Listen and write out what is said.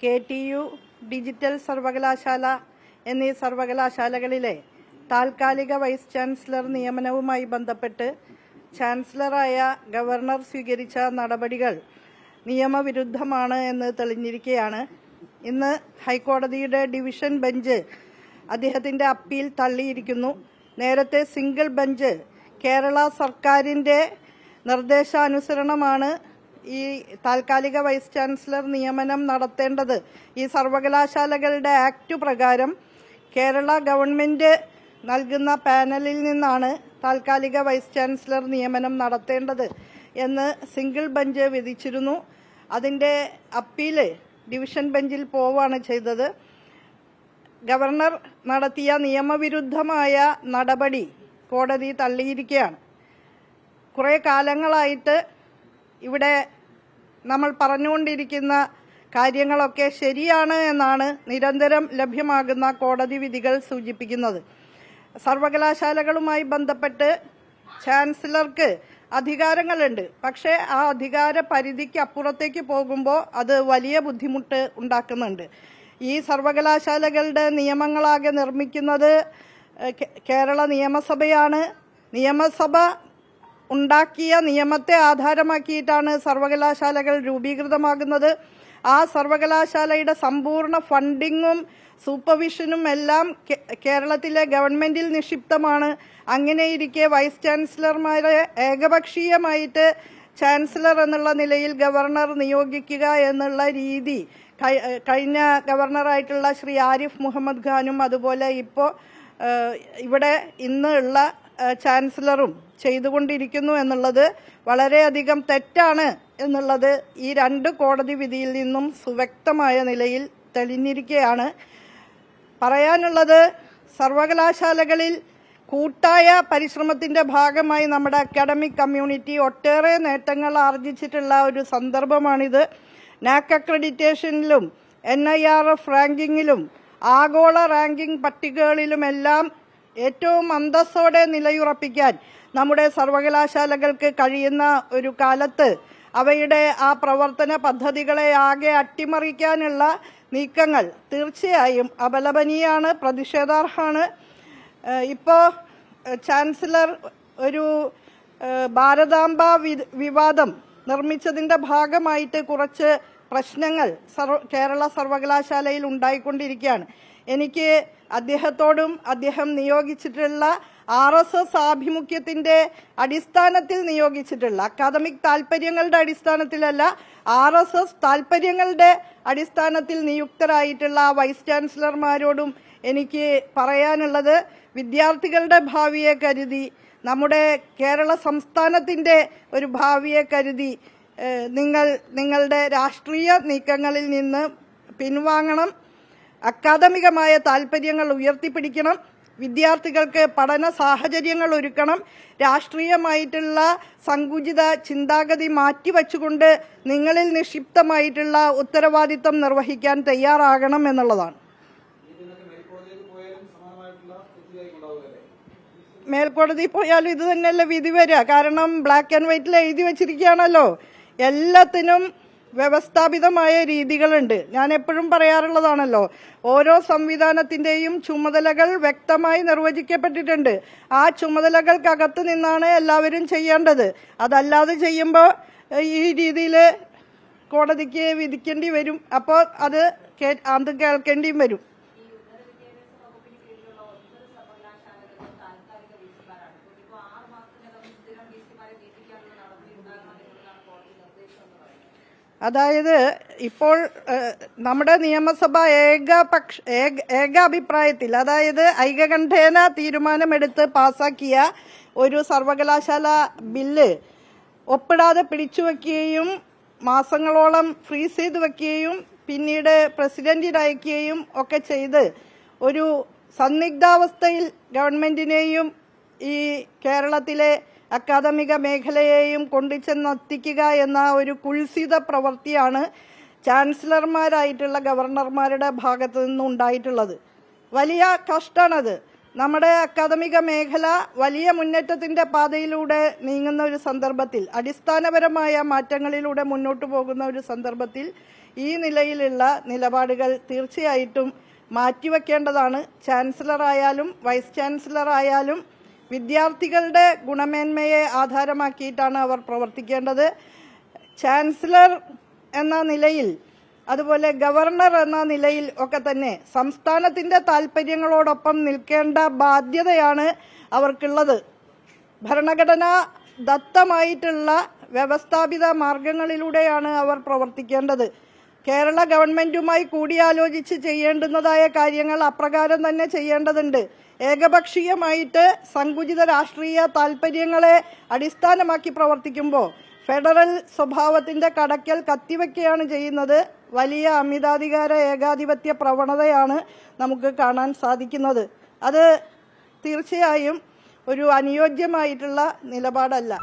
K T U digital സർവകലാശാല എന്നീ സർവകലാശാലകളിലെ താൽക്കാലിക വൈസ് ചാൻസലർ നിയമനവുമായി ബന്ധപ്പെട്ട് ചാൻസലറായ ഗവർണർ സ്വീകരിച്ച നടപടികൾ നിയമവിരുദ്ധമാണ് എന്ന് തെളിഞ്ഞിരിക്കുകയാണ് ഇന്ന് ഹൈക്കോടതിയുടെ ഡിവിഷൻ ബെഞ്ച് അദ്ദേഹത്തിന്റെ അപ്പീൽ തള്ളിയിരിക്കുന്നു. നേരത്തെ സിംഗിൾ ബെഞ്ച് കേരള സർക്കാരിന്റെ നിർദ്ദേശാനുസരണമാണ് ഈ താൽക്കാലിക വൈസ് ചാൻസലർ നിയമനം നടത്തേണ്ടത് ഈ സർവകലാശാലകളുടെ ആക്ട് പ്രകാരം കേരള ഗവൺമെന്റ് നൽകുന്ന പാനലിൽ നിന്നാണ് താൽക്കാലിക വൈസ് ചാൻസലർ നിയമനം നടത്തേണ്ടത് എന്ന് സിംഗിൾ ബെഞ്ച് വിധിച്ചിരുന്നു. അതിന്റെ അപ്പീൽ ഡിവിഷൻ ബെഞ്ചിൽ പോവുകയാണ് ചെയ്തത്. ഗവർണർ നടത്തിയ നിയമവിരുദ്ധമായ നടപടി കോടതി തള്ളിയിരിക്കുകയാണ്. കുറേ കാലങ്ങളായിട്ട് ഇവിടെ നമ്മൾ പറഞ്ഞുകൊണ്ടിരിക്കുന്ന കാര്യങ്ങളൊക്കെ ശരിയാണ് എന്നാണ് നിരന്തരം ലഭ്യമാകുന്ന കോടതി വിധികൾ സൂചിപ്പിക്കുന്നത്. സർവകലാശാലകളുമായി ബന്ധപ്പെട്ട് ചാൻസലർക്ക് അധികാരങ്ങളുണ്ട്. പക്ഷേ ആ അധികാര പരിധിക്ക് അപ്പുറത്തേക്ക് പോകുമ്പോൾ അത് വലിയ ബുദ്ധിമുട്ട് ഉണ്ടാക്കുന്നുണ്ട്. ഈ സർവകലാശാലകളുടെ നിയമങ്ങളാകെ നിർമ്മിക്കുന്നത് കേരള നിയമസഭയാണ്. നിയമസഭ ഉണ്ടാക്കിയ നിയമത്തെ ആധാരമാക്കിയിട്ടാണ് സർവകലാശാലകൾ രൂപീകൃതമാകുന്നത്. ആ സർവകലാശാലയുടെ സമ്പൂർണ ഫണ്ടിങ്ങും സൂപ്പർവിഷനും എല്ലാം കേരളത്തിലെ ഗവൺമെന്റിൽ നിക്ഷിപ്തമാണ്. അങ്ങനെയിരിക്കെ വൈസ് ചാൻസലർമാരെ ഏകപക്ഷീയമായിട്ട് ചാൻസലർ എന്നുള്ള നിലയിൽ ഗവർണർ നിയോഗിക്കുക എന്നുള്ള രീതി കഴി- കഴിഞ്ഞ ഗവർണറായിട്ടുള്ള ശ്രീ ആരിഫ് മുഹമ്മദ് ഖാനും അതുപോലെ ഇപ്പോൾ ഇവിടെ ഇന്നുള്ള ചാൻസലറും ചെയ്തുകൊണ്ടിരിക്കുന്നു എന്നുള്ളത് വളരെയധികം തെറ്റാണ് എന്നുള്ളത് ഈ രണ്ട് കോടതി വിധിയിൽ നിന്നും സുവ്യക്തമായ നിലയിൽ തെളിഞ്ഞിരിക്കുകയാണ് പറയാനുള്ളത് സർവകലാശാലകളിൽ കൂട്ടായ പരിശ്രമത്തിന്റെ ഭാഗമായി നമ്മുടെ അക്കാഡമിക് കമ്മ്യൂണിറ്റി ഒട്ടേറെ നേട്ടങ്ങൾ ആർജിച്ചിട്ടുള്ള ഒരു സന്ദർഭമാണിത്. നാക് അക്രഡിറ്റേഷനിലും എൻ ഐ ആർ എഫ് റാങ്കിങ്ങിലും ആഗോള റാങ്കിംഗ് പട്ടികകളിലുമെല്ലാം ഏറ്റവും അന്തസ്സോടെ നിലയുറപ്പിക്കാൻ നമ്മുടെ സർവകലാശാലകൾക്ക് കഴിയുന്ന ഒരു കാലത്ത് അവയുടെ ആ പ്രവർത്തന പദ്ധതികളെ ആകെ അട്ടിമറിക്കാനുള്ള നീക്കങ്ങൾ തീർച്ചയായും അപലപനീയാണ് പ്രതിഷേധാർഹമാണ്. ഇപ്പോൾ ചാൻസലർ ഒരു ഭാരതാംബ വിവാദം നിർമ്മിച്ചതിന്റെ ഭാഗമായിട്ട് കുറച്ച് പ്രശ്നങ്ങൾ കേരള സർവകലാശാലയിൽ ഉണ്ടായിക്കൊണ്ടിരിക്കുകയാണ്. എനിക്ക് അദ്ദേഹത്തോടും അദ്ദേഹം നിയോഗിച്ചിട്ടുള്ള ആർ എസ് എസ് ആഭിമുഖ്യത്തിന്റെ അടിസ്ഥാനത്തിൽ നിയോഗിച്ചിട്ടുള്ള അക്കാദമിക് താല്പര്യങ്ങളുടെ അടിസ്ഥാനത്തിലല്ല ആർ എസ് എസ് താല്പര്യങ്ങളുടെ അടിസ്ഥാനത്തിൽ നിയുക്തരായിട്ടുള്ള വൈസ് ചാൻസലർമാരോടും എനിക്ക് പറയാനുള്ളത് വിദ്യാർത്ഥികളുടെ ഭാവിയെ കരുതി നമ്മുടെ കേരള സംസ്ഥാനത്തിന്റെ ഒരു ഭാവിയെ കരുതി നിങ്ങൾ നിങ്ങളുടെ രാഷ്ട്രീയ നീക്കങ്ങളിൽ നിന്ന് പിൻവാങ്ങണം. അക്കാദമികമായ താല്പര്യങ്ങൾ ഉയർത്തിപ്പിടിക്കണം. വിദ്യാർത്ഥികൾക്ക് പഠന സാഹചര്യങ്ങൾ ഒരുക്കണം. രാഷ്ട്രീയമായിട്ടുള്ള സങ്കുചിത ചിന്താഗതി മാറ്റിവെച്ചുകൊണ്ട് നിങ്ങളിൽ നിക്ഷിപ്തമായിട്ടുള്ള ഉത്തരവാദിത്തം നിർവഹിക്കാൻ തയ്യാറാകണം എന്നുള്ളതാണ്. മേൽക്കോടതി പോയാലും ഇത് തന്നെയല്ലേ വിധി വരിക. കാരണം ബ്ലാക്ക് ആൻഡ് വൈറ്റിൽ എഴുതി വെച്ചിരിക്കുകയാണല്ലോ. എല്ലാത്തിനും വ്യവസ്ഥാപിതമായ രീതികളുണ്ട്. ഞാൻ എപ്പോഴും പറയാറുള്ളതാണല്ലോ ഓരോ സംവിധാനത്തിന്റെയും ചുമതലകൾ വ്യക്തമായി നിർവചിക്കപ്പെട്ടിട്ടുണ്ട്. ആ ചുമതലകൾക്കകത്ത് നിന്നാണ് എല്ലാവരും ചെയ്യേണ്ടത്. അതല്ലാതെ ചെയ്യുമ്പോൾ ഈ രീതിയിൽ കോടതിക്ക് വിധിക്കേണ്ടി വരും. അപ്പോൾ അത് അത് കേൾക്കേണ്ടിയും വരും. അതായത് ഇപ്പോൾ നമ്മുടെ നിയമസഭ ഏകപക്ഷ ഏക അഭിപ്രായത്തിൽ അതായത് ഐകകണ്ഠേന തീരുമാനമെടുത്ത് പാസാക്കിയ ഒരു സർവകലാശാല ബില്ല് ഒപ്പിടാതെ പിടിച്ചു വയ്ക്കുകയും മാസങ്ങളോളം ഫ്രീസ് ചെയ്ത് വയ്ക്കുകയും പിന്നീട് പ്രസിഡന്റിന് അയക്കുകയും ഒക്കെ ചെയ്ത് ഒരു സന്നിഗ്ധാവസ്ഥയിൽ ഗവൺമെന്റിനെയും ഈ കേരളത്തിലെ അക്കാദമിക മേഖലയെയും കൊണ്ടുചെന്നെത്തിക്കുക എന്ന ഒരു കുൽസിത പ്രവൃത്തിയാണ് ചാൻസലർമാരായിട്ടുള്ള ഗവർണർമാരുടെ ഭാഗത്തു നിന്നുണ്ടായിട്ടുള്ളത്. വലിയ കഷ്ടമാണത്. നമ്മുടെ അക്കാദമിക മേഖല വലിയ മുന്നേറ്റത്തിന്റെ പാതയിലൂടെ നീങ്ങുന്ന ഒരു സന്ദർഭത്തിൽ അടിസ്ഥാനപരമായ മാറ്റങ്ങളിലൂടെ മുന്നോട്ട് പോകുന്ന ഒരു സന്ദർഭത്തിൽ ഈ നിലയിലുള്ള നിലപാടുകൾ തീർച്ചയായിട്ടും മാറ്റിവെക്കേണ്ടതാണ്. ചാൻസലർ ആയാലും വൈസ് ചാൻസലർ ആയാലും വിദ്യാർത്ഥികളുടെ ഗുണമേന്മയെ ആധാരമാക്കിയിട്ടാണ് അവർ പ്രവർത്തിക്കേണ്ടത്. ചാൻസലർ എന്ന നിലയിൽ അതുപോലെ ഗവർണർ എന്ന നിലയിൽ ഒക്കെ തന്നെ സംസ്ഥാനത്തിന്റെ താല്പര്യങ്ങളോടൊപ്പം നിൽക്കേണ്ട ബാധ്യതയാണ് അവർക്കുള്ളത്. ഭരണഘടന ദത്തമായിട്ടുള്ള വ്യവസ്ഥാപിത മാർഗങ്ങളിലൂടെയാണ് അവർ പ്രവർത്തിക്കേണ്ടത്. കേരള ഗവൺമെന്റുമായി കൂടിയാലോചിച്ച് ചെയ്യേണ്ടുന്നതായ കാര്യങ്ങൾ അപ്രകാരം തന്നെ ചെയ്യേണ്ടതുണ്ട്. ഏകപക്ഷീയമായിട്ട് സങ്കുചിത രാഷ്ട്രീയ താല്പര്യങ്ങളെ അടിസ്ഥാനമാക്കി പ്രവർത്തിക്കുമ്പോൾ ഫെഡറൽ സ്വഭാവത്തിന്റെ കടക്കൽ കത്തിവെക്കുകയാണ് ചെയ്യുന്നത്. വലിയ അമിതാധികാര ഏകാധിപത്യ പ്രവണതയാണ് നമുക്ക് കാണാൻ സാധിക്കുന്നത്. അത് തീർച്ചയായും ഒരു അനുയോജ്യമായിട്ടുള്ള നിലപാടല്ല.